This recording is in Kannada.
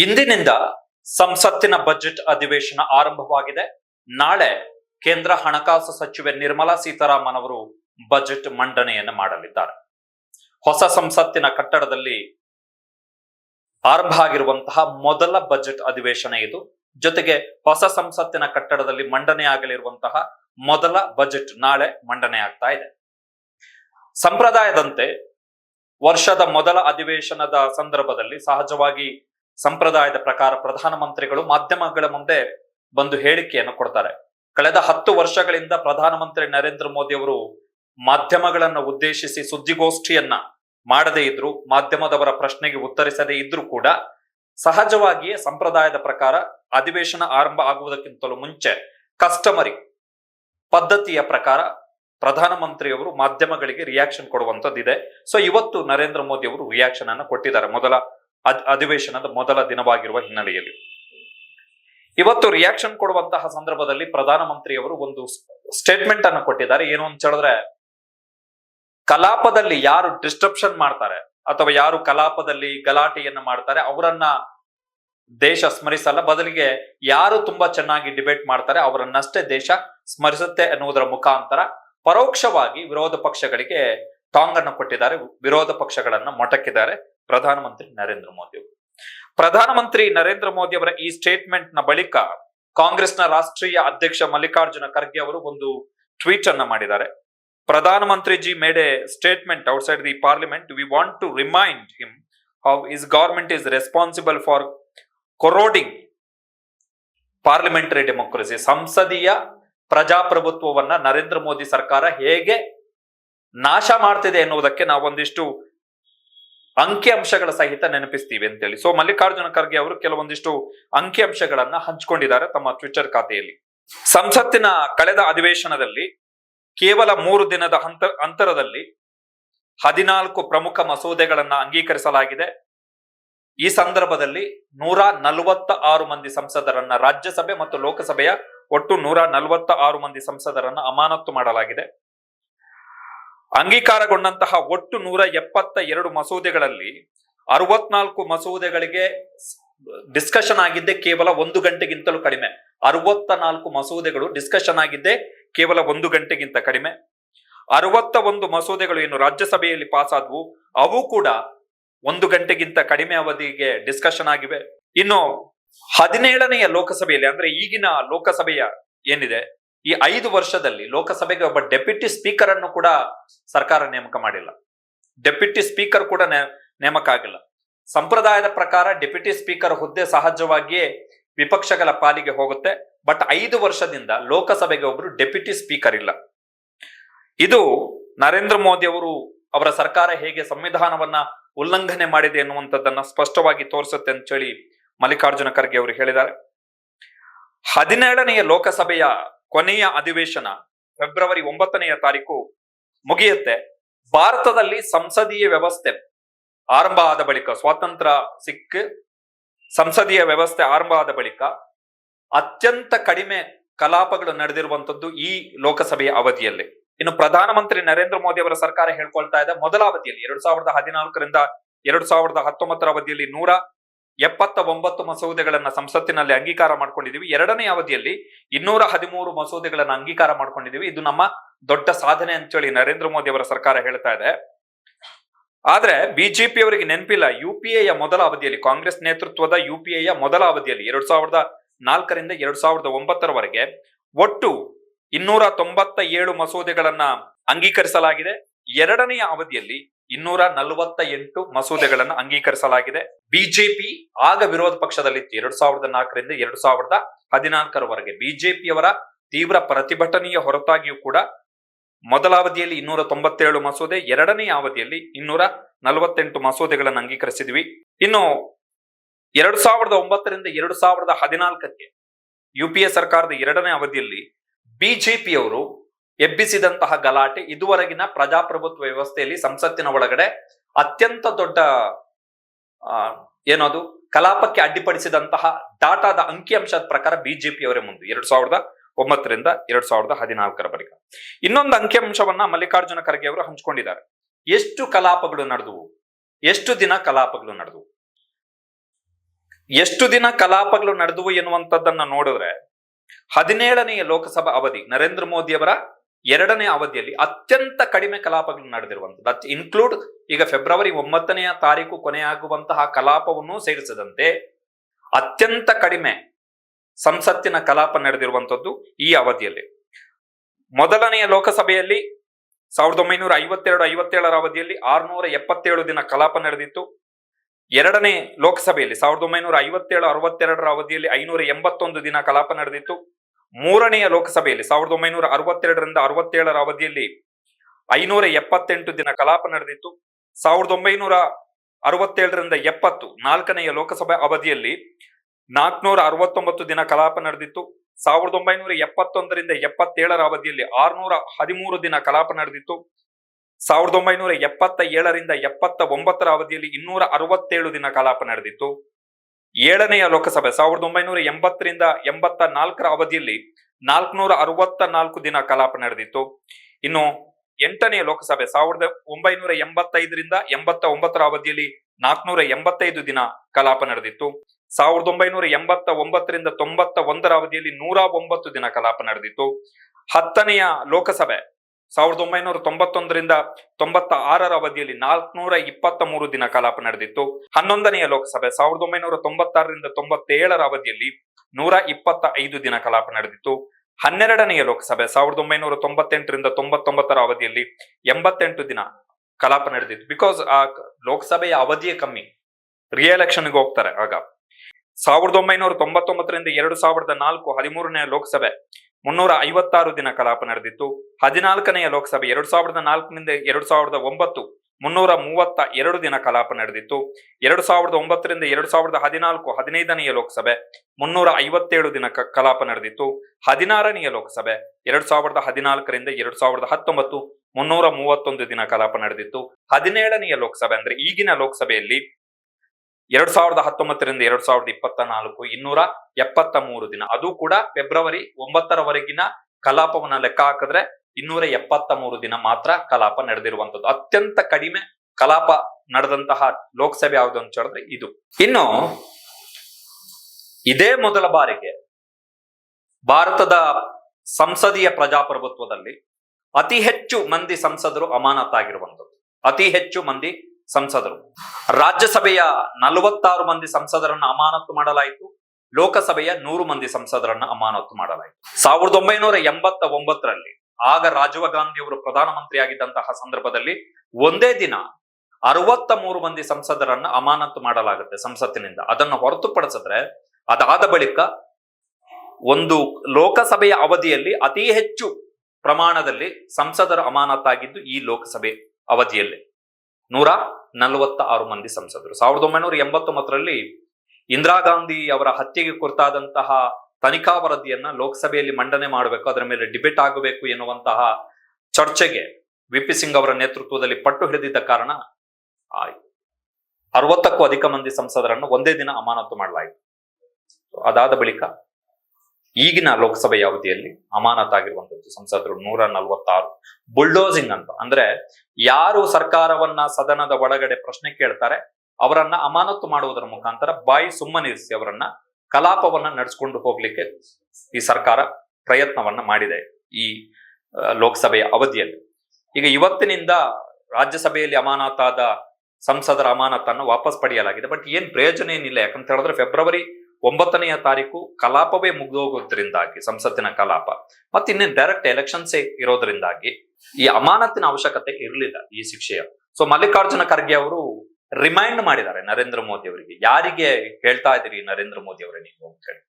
ಇಂದಿನಿಂದ ಸಂಸತ್ತಿನ ಬಜೆಟ್ ಅಧಿವೇಶನ ಆರಂಭವಾಗಿದೆ. ನಾಳೆ ಕೇಂದ್ರ ಹಣಕಾಸು ಸಚಿವೆ ನಿರ್ಮಲಾ ಸೀತಾರಾಮನ್ ಅವರು ಬಜೆಟ್ ಮಂಡನೆಯನ್ನು ಮಾಡಲಿದ್ದಾರೆ. ಹೊಸ ಸಂಸತ್ತಿನ ಕಟ್ಟಡದಲ್ಲಿ ಆರಂಭ ಆಗಿರುವಂತಹ ಮೊದಲ ಬಜೆಟ್ ಅಧಿವೇಶನ ಇದು. ಜೊತೆಗೆ ಹೊಸ ಸಂಸತ್ತಿನ ಕಟ್ಟಡದಲ್ಲಿ ಮಂಡನೆ ಆಗಲಿರುವಂತಹ ಮೊದಲ ಬಜೆಟ್ ನಾಳೆ ಮಂಡನೆ ಆಗ್ತಾ ಇದೆ. ಸಂಪ್ರದಾಯದಂತೆ ವರ್ಷದ ಮೊದಲ ಅಧಿವೇಶನದ ಸಂದರ್ಭದಲ್ಲಿ ಸಹಜವಾಗಿ ಸಂಪ್ರದಾಯದ ಪ್ರಕಾರ ಪ್ರಧಾನಮಂತ್ರಿಗಳು ಮಾಧ್ಯಮಗಳ ಮುಂದೆ ಬಂದು ಹೇಳಿಕೆಯನ್ನು ಕೊಡ್ತಾರೆ. ಕಳೆದ ಹತ್ತು ವರ್ಷಗಳಿಂದ ಪ್ರಧಾನಮಂತ್ರಿ ನರೇಂದ್ರ ಮೋದಿ ಅವರು ಮಾಧ್ಯಮಗಳನ್ನ ಉದ್ದೇಶಿಸಿ ಸುದ್ದಿಗೋಷ್ಠಿಯನ್ನ ಮಾಡದೇ ಇದ್ರು, ಮಾಧ್ಯಮದವರ ಪ್ರಶ್ನೆಗೆ ಉತ್ತರಿಸದೇ ಇದ್ರೂ ಕೂಡ ಸಹಜವಾಗಿಯೇ ಸಂಪ್ರದಾಯದ ಪ್ರಕಾರ ಅಧಿವೇಶನ ಆರಂಭ ಆಗುವುದಕ್ಕಿಂತಲೂ ಮುಂಚೆ ಕಸ್ಟಮರಿ ಪದ್ಧತಿಯ ಪ್ರಕಾರ ಪ್ರಧಾನಮಂತ್ರಿಯವರು ಮಾಧ್ಯಮಗಳಿಗೆ ರಿಯಾಕ್ಷನ್ ಕೊಡುವಂತದ್ದಿದೆ ಸೊ ಇವತ್ತು ನರೇಂದ್ರ ಮೋದಿ ಅವರು ರಿಯಾಕ್ಷನ್ ಅನ್ನು ಕೊಟ್ಟಿದ್ದಾರೆ. ಮೊದಲ ಅಧಿವೇಶನದ ಮೊದಲ ದಿನವಾಗಿರುವ ಹಿನ್ನೆಲೆಯಲ್ಲಿ. ಇವತ್ತು ರಿಯಾಕ್ಷನ್ ಕೊಡುವಂತಹ ಸಂದರ್ಭದಲ್ಲಿ ಪ್ರಧಾನಮಂತ್ರಿಯವರು ಒಂದು ಸ್ಟೇಟ್ಮೆಂಟ್ ಅನ್ನು ಕೊಟ್ಟಿದ್ದಾರೆ. ಏನು ಅಂತ ಹೇಳಿದ್ರೆ, ಕಲಾಪದಲ್ಲಿ ಯಾರು ಡಿಸ್ಟ್ರಪ್ಷನ್ ಮಾಡ್ತಾರೆ ಅಥವಾ ಯಾರು ಕಲಾಪದಲ್ಲಿ ಗಲಾಟೆಯನ್ನ ಮಾಡ್ತಾರೆ, ಅವರನ್ನ ದೇಶ ಸ್ಮರಿಸಲ್ಲ. ಬದಲಿಗೆ ಯಾರು ತುಂಬಾ ಚೆನ್ನಾಗಿ ಡಿಬೇಟ್ ಮಾಡ್ತಾರೆ, ಅವರನ್ನಷ್ಟೇ ದೇಶ ಸ್ಮರಿಸುತ್ತೆ ಎನ್ನುವುದರ ಮುಖಾಂತರ ಪರೋಕ್ಷವಾಗಿ ವಿರೋಧ ಪಕ್ಷಗಳಿಗೆ ಟಾಂಗ್ ಅನ್ನು ಕೊಟ್ಟಿದ್ದಾರೆ. ವಿರೋಧ ಪಕ್ಷಗಳನ್ನ ಮೊಟಕಿದ್ದಾರೆ. ಪ್ರಧಾನಮಂತ್ರಿ ನರೇಂದ್ರ ಮೋದಿ ಅವರು. ಪ್ರಧಾನಮಂತ್ರಿ ನರೇಂದ್ರ ಮೋದಿ ಅವರ ಈ ಸ್ಟೇಟ್ಮೆಂಟ್ನ ಬಳಿಕ ಕಾಂಗ್ರೆಸ್ನ ರಾಷ್ಟ್ರೀಯ ಅಧ್ಯಕ್ಷ ಮಲ್ಲಿಕಾರ್ಜುನ ಖರ್ಗೆ ಅವರು ಒಂದು ಟ್ವೀಟ್ ಅನ್ನ ಮಾಡಿದ್ದಾರೆ. ಪ್ರಧಾನಮಂತ್ರಿ ji made a statement outside the parliament we want to remind him how is government is responsible for corroding parliamentary democracy ಸಂಸದೀಯ ಪ್ರಜಾಪ್ರಭುತ್ವವನ್ನ ನರೇಂದ್ರ ಮೋದಿ ಸರ್ಕಾರ ಹೇಗೆ ನಾಶ ಮಾಡ್ತಿದೆ ಎನ್ನುವುದಕ್ಕೆ ನಾವು ಒಂದಿಷ್ಟು ಅಂಕಿಅಂಶಗಳ ಸಹಿತ ನೆನಪಿಸ್ತೀವಿ ಅಂತೇಳಿ. ಸೊ ಮಲ್ಲಿಕಾರ್ಜುನ ಖರ್ಗೆ ಅವರು ಕೆಲವೊಂದಿಷ್ಟು ಅಂಕಿಅಂಶಗಳನ್ನ ಹಂಚಿಕೊಂಡಿದ್ದಾರೆ ತಮ್ಮ ಟ್ವಿಟರ್ ಖಾತೆಯಲ್ಲಿ. ಸಂಸತ್ತಿನ ಕಳೆದ ಅಧಿವೇಶನದಲ್ಲಿ ಕೇವಲ ಮೂರು ದಿನದ ಹಂತ, ಅಂತರದಲ್ಲಿ ಹದಿನಾಲ್ಕು ಪ್ರಮುಖ ಮಸೂದೆಗಳನ್ನ ಅಂಗೀಕರಿಸಲಾಗಿದೆ. ಈ ಸಂದರ್ಭದಲ್ಲಿ ನೂರ ನಲವತ್ತ ಆರು ಮಂದಿ ಸಂಸದರನ್ನ ರಾಜ್ಯಸಭೆ ಮತ್ತು ಲೋಕಸಭೆಯ ಒಟ್ಟು ನೂರ ನಲವತ್ತ ಆರು ಮಂದಿ ಸಂಸದರನ್ನ ಅಮಾನತ್ತು ಮಾಡಲಾಗಿದೆ. ಅಂಗೀಕಾರಗೊಂಡಂತಹ ಒಟ್ಟು ನೂರ ಎಪ್ಪತ್ತ ಎರಡು ಮಸೂದೆಗಳಲ್ಲಿ ಅರವತ್ನಾಲ್ಕು ಮಸೂದೆಗಳಿಗೆ ಡಿಸ್ಕಷನ್ ಆಗಿದ್ದೆ ಕೇವಲ ಒಂದು ಗಂಟೆಗಿಂತಲೂ ಕಡಿಮೆ. ಅರವತ್ತ ನಾಲ್ಕು ಮಸೂದೆಗಳು ಡಿಸ್ಕಷನ್ ಆಗಿದ್ದೆ ಕೇವಲ ಒಂದು ಗಂಟೆಗಿಂತ ಕಡಿಮೆ. ಅರವತ್ತ ಒಂದು ಮಸೂದೆಗಳು ಏನು ರಾಜ್ಯಸಭೆಯಲ್ಲಿ ಪಾಸ್ ಆದವು. ಅವು ಕೂಡ ಒಂದು ಗಂಟೆಗಿಂತ ಕಡಿಮೆ ಅವಧಿಗೆ ಡಿಸ್ಕಷನ್ ಆಗಿವೆ. ಇನ್ನು ಹದಿನೇಳನೆಯ ಲೋಕಸಭೆಯಲ್ಲಿ, ಅಂದ್ರೆ ಈಗಿನ ಲೋಕಸಭೆಯ ಏನಿದೆ? ಈ ಐದು ವರ್ಷದಲ್ಲಿ ಲೋಕಸಭೆಗೆ ಒಬ್ಬ ಡೆಪ್ಯೂಟಿ ಸ್ಪೀಕರ್ ಅನ್ನು ಕೂಡ ಸರ್ಕಾರ ನೇಮಕ ಮಾಡಿಲ್ಲ. ಡೆಪ್ಯೂಟಿ ಸ್ಪೀಕರ್ ಕೂಡ ನೇಮಕ ಆಗಿಲ್ಲ. ಸಂಪ್ರದಾಯದ ಪ್ರಕಾರ ಡೆಪ್ಯೂಟಿ ಸ್ಪೀಕರ್ ಹುದ್ದೆ ಸಹಜವಾಗಿಯೇ ವಿಪಕ್ಷಗಳ ಪಾಲಿಗೆ ಹೋಗುತ್ತೆ. ಬಟ್ ಐದು ವರ್ಷದಿಂದ ಲೋಕಸಭೆಗೆ ಒಬ್ರು ಡೆಪ್ಯೂಟಿ ಸ್ಪೀಕರ್ ಇಲ್ಲ. ಇದು ನರೇಂದ್ರ ಮೋದಿ ಅವರು ಅವರ ಸರ್ಕಾರ ಹೇಗೆ ಸಂವಿಧಾನವನ್ನ ಉಲ್ಲಂಘನೆ ಮಾಡಿದೆ ಎನ್ನುವಂಥದ್ದನ್ನ ಸ್ಪಷ್ಟವಾಗಿ ತೋರಿಸುತ್ತೆ ಅಂತ ಹೇಳಿ ಮಲ್ಲಿಕಾರ್ಜುನ ಖರ್ಗೆ ಅವರು ಹೇಳಿದ್ದಾರೆ. ಹದಿನೇಳನೆಯ ಲೋಕಸಭೆಯ ಕೊನೆಯ ಅಧಿವೇಶನ ಫೆಬ್ರವರಿ ಒಂಬತ್ತನೆಯ ತಾರೀಕು ಮುಗಿಯುತ್ತೆ. ಭಾರತದಲ್ಲಿ ಸಂಸದೀಯ ವ್ಯವಸ್ಥೆ ಆರಂಭ ಆದ ಬಳಿಕ ಸ್ವಾತಂತ್ರ್ಯ ಸಿಕ್ಕ ಸಂಸದೀಯ ವ್ಯವಸ್ಥೆ ಆರಂಭ ಆದ ಬಳಿಕ ಅತ್ಯಂತ ಕಡಿಮೆ ಕಲಾಪಗಳು ನಡೆದಿರುವಂತದ್ದು ಈ ಲೋಕಸಭೆಯ ಅವಧಿಯಲ್ಲಿ. ಇನ್ನು ಪ್ರಧಾನಮಂತ್ರಿ ನರೇಂದ್ರ ಮೋದಿ ಅವರ ಸರ್ಕಾರ ಹೇಳ್ಕೊಳ್ತಾ ಇದೆ. ಮೊದಲ ಅವಧಿಯಲ್ಲಿ, ಎರಡು ಸಾವಿರದ ಹದಿನಾಲ್ಕರಿಂದ ಎರಡು ಸಾವಿರದ ಹತ್ತೊಂಬತ್ತರ ಅವಧಿಯಲ್ಲಿ ನೂರ ಎಪ್ಪತ್ತ ಒಂಬತ್ತು ಮಸೂದೆಗಳನ್ನ ಸಂಸತ್ತಿನಲ್ಲಿ ಅಂಗೀಕಾರ ಮಾಡ್ಕೊಂಡಿದ್ದೀವಿ ಎರಡನೇ ಅವಧಿಯಲ್ಲಿ ಇನ್ನೂರ ಹದಿಮೂರು ಮಸೂದೆಗಳನ್ನ ಅಂಗೀಕಾರ ಮಾಡ್ಕೊಂಡಿದ್ದೀವಿ ಇದು ನಮ್ಮ ದೊಡ್ಡ ಸಾಧನೆ ಅಂತೇಳಿ ನರೇಂದ್ರ ಮೋದಿ ಅವರ ಸರ್ಕಾರ ಹೇಳ್ತಾ ಇದೆ. ಆದ್ರೆ ಬಿಜೆಪಿ ಅವರಿಗೆ ನೆನಪಿಲ್ಲ, ಯು ಪಿ ಎಯ ಮೊದಲ ಅವಧಿಯಲ್ಲಿ, ಕಾಂಗ್ರೆಸ್ ನೇತೃತ್ವದ ಯು ಪಿ ಎಯ ಮೊದಲ ಅವಧಿಯಲ್ಲಿ, ಎರಡ್ ಸಾವಿರದ ನಾಲ್ಕರಿಂದ ಎರಡ್ ಸಾವಿರದ ಒಂಬತ್ತರವರೆಗೆ ಒಟ್ಟು ಇನ್ನೂರ ತೊಂಬತ್ತ ಏಳು ಮಸೂದೆಗಳನ್ನ ಅಂಗೀಕರಿಸಲಾಗಿದೆ. ಎರಡನೆಯ ಅವಧಿಯಲ್ಲಿ ಇನ್ನೂರ ನಲವತ್ತ ಎಂಟು ಮಸೂದೆಗಳನ್ನು ಅಂಗೀಕರಿಸಲಾಗಿದೆ. ಬಿಜೆಪಿ ಆಗ ವಿರೋಧ ಪಕ್ಷದಲ್ಲಿತ್ತು ಎರಡ್ ಸಾವಿರದ ನಾಲ್ಕರಿಂದ ಎರಡ್ ಸಾವಿರದ ಹದಿನಾಲ್ಕರವರೆಗೆ ಬಿಜೆಪಿಯವರ ತೀವ್ರ ಪ್ರತಿಭಟನೆಯ ಹೊರತಾಗಿಯೂ ಕೂಡ ಮೊದಲ ಅವಧಿಯಲ್ಲಿ ಇನ್ನೂರ ತೊಂಬತ್ತೇಳು ಮಸೂದೆ, ಎರಡನೇ ಅವಧಿಯಲ್ಲಿ ಇನ್ನೂರ ನಲವತ್ತೆಂಟು ಮಸೂದೆಗಳನ್ನು ಅಂಗೀಕರಿಸಿದ್ವಿ. ಇನ್ನು ಎರಡ್ ಸಾವಿರದ ಒಂಬತ್ತರಿಂದ ಎರಡು ಸಾವಿರದ ಹದಿನಾಲ್ಕಕ್ಕೆ ಯುಪಿಎ ಸರ್ಕಾರದ ಎರಡನೇ ಅವಧಿಯಲ್ಲಿ ಬಿಜೆಪಿಯವರು ಎಬ್ಬಿಸಿದಂತಹ ಗಲಾಟೆ ಇದುವರೆಗಿನ ಪ್ರಜಾಪ್ರಭುತ್ವ ವ್ಯವಸ್ಥೆಯಲ್ಲಿ ಸಂಸತ್ತಿನ ಒಳಗಡೆ ಅತ್ಯಂತ ದೊಡ್ಡ ಏನದು, ಕಲಾಪಕ್ಕೆ ಅಡ್ಡಿಪಡಿಸಿದಂತಹ ಡಾಟಾದ ಅಂಕಿಅಂಶದ ಪ್ರಕಾರ ಬಿಜೆಪಿಯವರೇ ಮುಂದೆ. ಎರಡ್ ಸಾವಿರದ ಒಂಬತ್ತರಿಂದ ಎರಡ್ ಸಾವಿರದ ಹದಿನಾಲ್ಕರ ಬಳಿಕ. ಇನ್ನೊಂದು ಅಂಕಿಅಂಶವನ್ನ ಮಲ್ಲಿಕಾರ್ಜುನ ಖರ್ಗೆ ಅವರು ಹಂಚಿಕೊಂಡಿದ್ದಾರೆ. ಎಷ್ಟು ಕಲಾಪಗಳು ನಡೆದವು? ಎಷ್ಟು ದಿನ ಕಲಾಪಗಳು ನಡೆದವು? ಎಷ್ಟು ದಿನ ಕಲಾಪಗಳು ನಡೆದವು ಎನ್ನುವಂಥದ್ದನ್ನ ನೋಡಿದ್ರೆ ಹದಿನೇಳನೆಯ ಲೋಕಸಭಾ ಅವಧಿ ನರೇಂದ್ರ ಮೋದಿ ಅವರ ಎರಡನೇ ಅವಧಿಯಲ್ಲಿ ಅತ್ಯಂತ ಕಡಿಮೆ ಕಲಾಪಗಳು ನಡೆದಿರುವಂಥದ್ದು. ದಟ್ ಇನ್ಕ್ಲೂಡ್ ಈಗ ಫೆಬ್ರವರಿ ಒಂಬತ್ತನೆಯ ತಾರೀಕು ಕೊನೆಯಾಗುವಂತಹ ಕಲಾಪವನ್ನು ಸೇರಿಸದಂತೆ ಅತ್ಯಂತ ಕಡಿಮೆ ಸಂಸತ್ತಿನ ಕಲಾಪ ನಡೆದಿರುವಂಥದ್ದು ಈ ಅವಧಿಯಲ್ಲಿ. ಮೊದಲನೆಯ ಲೋಕಸಭೆಯಲ್ಲಿ ಸಾವಿರದ ಒಂಬೈನೂರ ಐವತ್ತೆರಡು ಐವತ್ತೇಳರ ಅವಧಿಯಲ್ಲಿ ಆರುನೂರ ಎಪ್ಪತ್ತೇಳು ದಿನ ಕಲಾಪ ನಡೆದಿತ್ತು. ಎರಡನೇ ಲೋಕಸಭೆಯಲ್ಲಿ ಸಾವಿರದ ಒಂಬೈನೂರ ಐವತ್ತೇಳು ಅರವತ್ತೆರಡರ ಅವಧಿಯಲ್ಲಿ ಐನೂರ ಎಂಬತ್ತೊಂದು ದಿನ ಕಲಾಪ ನಡೆದಿತ್ತು. ಮೂರನೆಯ ಲೋಕಸಭೆಯಲ್ಲಿ ಸಾವಿರದ ಒಂಬೈನೂರ ಅರವತ್ತೆರಡರಿಂದ ಅರವತ್ತೇಳರ ಅವಧಿಯಲ್ಲಿ ಐನೂರ ಎಪ್ಪತ್ತೆಂಟು ದಿನ ಕಲಾಪ ನಡೆದಿತ್ತು. ಸಾವಿರದ ಒಂಬೈನೂರ ಅರವತ್ತೇಳರಿಂದ ಎಪ್ಪತ್ತು ನಾಲ್ಕನೆಯ ಲೋಕಸಭೆ ಅವಧಿಯಲ್ಲಿ ನಾಲ್ಕುನೂರ ಅರವತ್ತೊಂಬತ್ತು ದಿನ ಕಲಾಪ ನಡೆದಿತ್ತು. ಸಾವಿರದ ಒಂಬೈನೂರ ಎಪ್ಪತ್ತೊಂದರಿಂದ ಎಪ್ಪತ್ತೇಳರ ಅವಧಿಯಲ್ಲಿ ಆರುನೂರ ಹದಿಮೂರು ದಿನ ಕಲಾಪ ನಡೆದಿತ್ತು. ಸಾವಿರದ ಒಂಬೈನೂರ ಎಪ್ಪತ್ತ ಏಳರಿಂದ ಎಪ್ಪತ್ತ ಒಂಬತ್ತರ ಅವಧಿಯಲ್ಲಿ ಇನ್ನೂರ ಅರವತ್ತೇಳು ದಿನ ಕಲಾಪ ನಡೆದಿತ್ತು. ಏಳನೆಯ ಲೋಕಸಭೆ, ಸಾವಿರದ ಒಂಬೈನೂರ ಎಂಬತ್ತರಿಂದ ಎಂಬತ್ತ ನಾಲ್ಕರ ಅವಧಿಯಲ್ಲಿ ನಾಲ್ಕುನೂರ ಅರವತ್ತ ನಾಲ್ಕು ದಿನ ಕಲಾಪ ನಡೆದಿತ್ತು. ಇನ್ನು ಎಂಟನೆಯ ಲೋಕಸಭೆ, ಸಾವಿರದ ಒಂಬೈನೂರ ಎಂಬತ್ತೈದರಿಂದ ಎಂಬತ್ತ ಒಂಬತ್ತರ ಅವಧಿಯಲ್ಲಿ ನಾಲ್ಕುನೂರ ಎಂಬತ್ತೈದು ದಿನ ಕಲಾಪ ನಡೆದಿತ್ತು. ಸಾವಿರದ ಒಂಬೈನೂರ ಎಂಬತ್ತ ಒಂಬತ್ತರಿಂದ ತೊಂಬತ್ತ ಒಂದರ ಅವಧಿಯಲ್ಲಿ ನೂರ ಒಂಬತ್ತು ದಿನ ಕಲಾಪ ನಡೆದಿತ್ತು. ಹತ್ತನೆಯ ಲೋಕಸಭೆ ಸಾವಿರದ ಒಂಬೈನೂರ ತೊಂಬತ್ತೊಂದರಿಂದ ತೊಂಬತ್ತ ಆರರ ಅವಧಿಯಲ್ಲಿ ನಾಲ್ಕುನೂರ ಇಪ್ಪತ್ತ ಮೂರು ದಿನ ಕಲಾಪ ನಡೆದಿತ್ತು. ಹನ್ನೊಂದನೆಯ ಲೋಕಸಭೆ ಸಾವಿರದ ಒಂಬೈನೂರ ತೊಂಬತ್ತಾರರಿಂದ ತೊಂಬತ್ತೇಳರ ಅವಧಿಯಲ್ಲಿ ನೂರ ಇಪ್ಪತ್ತ ಐದು ದಿನ ಕಲಾಪ ನಡೆದಿತ್ತು. ಹನ್ನೆರಡನೆಯ ಲೋಕಸಭೆ ಸಾವಿರದ ಒಂಬೈನೂರ ತೊಂಬತ್ತೆಂಟರಿಂದ ತೊಂಬತ್ತೊಂಬತ್ತರ ಅವಧಿಯಲ್ಲಿ ಎಂಬತ್ತೆಂಟು ದಿನ ಕಲಾಪ ನಡೆದಿತ್ತು. ಬಿಕಾಸ್ ಆ ಲೋಕಸಭೆಯ ಅವಧಿಯೇ ಕಮ್ಮಿ. ರಿಎಲೆಕ್ಷನ್ಗೆ ಹೋಗ್ತಾರೆ ಆಗ. ಸಾವಿರದ ಒಂಬೈನೂರ ತೊಂಬತ್ತೊಂಬತ್ತರಿಂದ ಎರಡು ಸಾವಿರದ ನಾಲ್ಕು ಹದಿಮೂರನೇ ಲೋಕಸಭೆ ಮುನ್ನೂರ ಐವತ್ತಾರು ದಿನ ಕಲಾಪ ನಡೆದಿತ್ತು. ಹದಿನಾಲ್ಕನೆಯ ಲೋಕಸಭೆ ಎರಡ್ ಸಾವಿರದ ನಾಲ್ಕರಿಂದ ಎರಡು ಸಾವಿರದ ಒಂಬತ್ತು ಮುನ್ನೂರ ಮೂವತ್ತ ಎರಡು ದಿನ ಕಲಾಪ ನಡೆದಿತ್ತು. ಎರಡು ಸಾವಿರದ ಒಂಬತ್ತರಿಂದ ಎರಡು ಸಾವಿರದ ಹದಿನಾಲ್ಕು ಹದಿನೈದನೆಯ ಲೋಕಸಭೆ ಮುನ್ನೂರ ಐವತ್ತೇಳು ದಿನ ಕಲಾಪ ನಡೆದಿತ್ತು. ಹದಿನಾರನೆಯ ಲೋಕಸಭೆ ಎರಡ್ ಸಾವಿರದ ಹದಿನಾಲ್ಕರಿಂದ ಎರಡ್ ಸಾವಿರದ ಹತ್ತೊಂಬತ್ತು ಮುನ್ನೂರ ಮೂವತ್ತೊಂದು ದಿನ ಕಲಾಪ ನಡೆದಿತ್ತು. ಹದಿನೇಳನೆಯ ಲೋಕಸಭೆ ಅಂದ್ರೆ ಈಗಿನ ಲೋಕಸಭೆಯಲ್ಲಿ ಎರಡ್ ಸಾವಿರದ ಹತ್ತೊಂಬತ್ತರಿಂದ ಎರಡ್ ಸಾವಿರದ ಇಪ್ಪತ್ತ ನಾಲ್ಕು ಇನ್ನೂರ ಎಪ್ಪತ್ತ ಮೂರು ದಿನ. ಅದು ಕೂಡ ಫೆಬ್ರವರಿ ಒಂಬತ್ತರವರೆಗಿನ ಕಲಾಪವನ್ನ ಲೆಕ್ಕ ಹಾಕಿದ್ರೆ ಇನ್ನೂರ ಎಪ್ಪತ್ತ ಮೂರು ದಿನ ಮಾತ್ರ ಕಲಾಪ ನಡೆದಿರುವಂತದ್ದು ಅತ್ಯಂತ ಕಡಿಮೆ ಕಲಾಪ ನಡೆದಂತಹ ಲೋಕಸಭೆ ಯಾವುದು ಅಂತ ಹೇಳಿದ್ರೆ ಇದು. ಇನ್ನು ಇದೇ ಮೊದಲ ಬಾರಿಗೆ ಭಾರತದ ಸಂಸದೀಯ ಪ್ರಜಾಪ್ರಭುತ್ವದಲ್ಲಿ ಅತಿ ಹೆಚ್ಚು ಮಂದಿ ಸಂಸದರು ಅಮಾನತಾಗಿರುವಂತದ್ದು ಅತಿ ಹೆಚ್ಚು ಮಂದಿ ಸಂಸದರು. ರಾಜ್ಯಸಭೆಯ ನಲವತ್ತಾರು ಮಂದಿ ಸಂಸದರನ್ನು ಅಮಾನತು ಮಾಡಲಾಯಿತು. ಲೋಕಸಭೆಯ ನೂರು ಮಂದಿ ಸಂಸದರನ್ನು ಅಮಾನತು ಮಾಡಲಾಯಿತು. ಸಾವಿರದ ಒಂಬೈನೂರ ಎಂಬತ್ತ ಒಂಬತ್ತರಲ್ಲಿ ಆಗ ರಾಜೀವ್ ಗಾಂಧಿ ಅವರು ಪ್ರಧಾನಮಂತ್ರಿ ಆಗಿದ್ದಂತಹ ಸಂದರ್ಭದಲ್ಲಿ ಒಂದೇ ದಿನ ಅರವತ್ತ ಮೂರು ಮಂದಿ ಸಂಸದರನ್ನ ಅಮಾನತು ಮಾಡಲಾಗುತ್ತೆ ಸಂಸತ್ತಿನಿಂದ. ಅದನ್ನು ಹೊರತುಪಡಿಸಿದ್ರೆ ಅದಾದ ಬಳಿಕ ಒಂದು ಲೋಕಸಭೆಯ ಅವಧಿಯಲ್ಲಿ ಅತಿ ಹೆಚ್ಚು ಪ್ರಮಾಣದಲ್ಲಿ ಸಂಸದರ ಅಮಾನತಾಗಿದ್ದು ಈ ಲೋಕಸಭೆ ಅವಧಿಯಲ್ಲಿ. ನೂರ ನಲವತ್ತ ಆರು ಮಂದಿ ಸಂಸದರು. ಸಾವಿರದ ಒಂಬೈನೂರ ಎಂಬತ್ತೊಂಬತ್ತರಲ್ಲಿ ಇಂದಿರಾ ಗಾಂಧಿ ಅವರ ಹತ್ಯೆಗೆ ಕುರಿತಾದಂತಹ ತನಿಖಾ ವರದಿಯನ್ನ ಲೋಕಸಭೆಯಲ್ಲಿ ಮಂಡನೆ ಮಾಡಬೇಕು, ಅದರ ಮೇಲೆ ಡಿಬೇಟ್ ಆಗಬೇಕು ಎನ್ನುವಂತಹ ಚರ್ಚೆಗೆ ವಿ. ಪಿ. ಸಿಂಗ್ ಅವರ ನೇತೃತ್ವದಲ್ಲಿ ಪಟ್ಟು ಹಿಡಿದಿದ್ದ ಕಾರಣ ಅರವತ್ತಕ್ಕೂ ಅಧಿಕ ಮಂದಿ ಸಂಸದರನ್ನು ಒಂದೇ ದಿನ ಅಮಾನತು ಮಾಡಲಾಯಿತು. ಅದಾದ ಬಳಿಕ ಈಗಿನ ಲೋಕಸಭೆಯ ಅವಧಿಯಲ್ಲಿ ಅಮಾನತಾಗಿರುವಂತದ್ದು ಸಂಸದರು ನೂರ ನಲವತ್ತಾರು ಬುಲ್ಡೋಸಿಂಗ್ ಅಂತ. ಅಂದ್ರೆ ಯಾರು ಸರ್ಕಾರವನ್ನ ಸದನದ ಒಳಗಡೆ ಪ್ರಶ್ನೆ ಕೇಳ್ತಾರೆ, ಅವರನ್ನ ಅಮಾನತು ಮಾಡುವುದರ ಮುಖಾಂತರ ಬಾಯಿ ಸುಮ್ಮನಿರಿಸಿ ಅವರನ್ನ ಕಲಾಪವನ್ನ ನಡೆಸ್ಕೊಂಡು ಹೋಗ್ಲಿಕ್ಕೆ ಈ ಸರ್ಕಾರ ಪ್ರಯತ್ನವನ್ನ ಮಾಡಿದೆ ಈ ಲೋಕಸಭೆಯ ಅವಧಿಯಲ್ಲಿ. ಈಗ ಇವತ್ತಿನಿಂದ ರಾಜ್ಯಸಭೆಯಲ್ಲಿ ಅಮಾನತಾದ ಸಂಸದರ ಅಮಾನತನ್ನು ವಾಪಸ್ ಪಡೆಯಲಾಗಿದೆ. ಬಟ್ ಏನ್ ಪ್ರಯೋಜನ ಏನಿಲ್ಲ. ಯಾಕಂತ ಹೇಳಿದ್ರೆ ಫೆಬ್ರವರಿ ಒಂಬತ್ತನೆಯ ತಾರೀಕು ಕಲಾಪವೇ ಮುಗಿದೋಗೋದ್ರಿಂದಾಗಿ, ಸಂಸತ್ತಿನ ಕಲಾಪ. ಮತ್ತೆ ಇನ್ನೇನು ಡೈರೆಕ್ಟ್ ಎಲೆಕ್ಷನ್ಸೇ ಇರೋದ್ರಿಂದಾಗಿ ಈ ಅಮಾನತಿನ ಅವಶ್ಯಕತೆ ಇರಲಿಲ್ಲ ಈ ಶಿಕ್ಷೆಯ. ಸೊ ಮಲ್ಲಿಕಾರ್ಜುನ ಖರ್ಗೆ ಅವರು ರಿಮೈಂಡ್ ಮಾಡಿದ್ದಾರೆ ನರೇಂದ್ರ ಮೋದಿ ಅವರಿಗೆ. ಯಾರಿಗೆ ಹೇಳ್ತಾ ಇದ್ದೀರಿ ನರೇಂದ್ರ ಮೋದಿ ಅವರೇ ನೀವು ಅಂತ ಹೇಳಿ.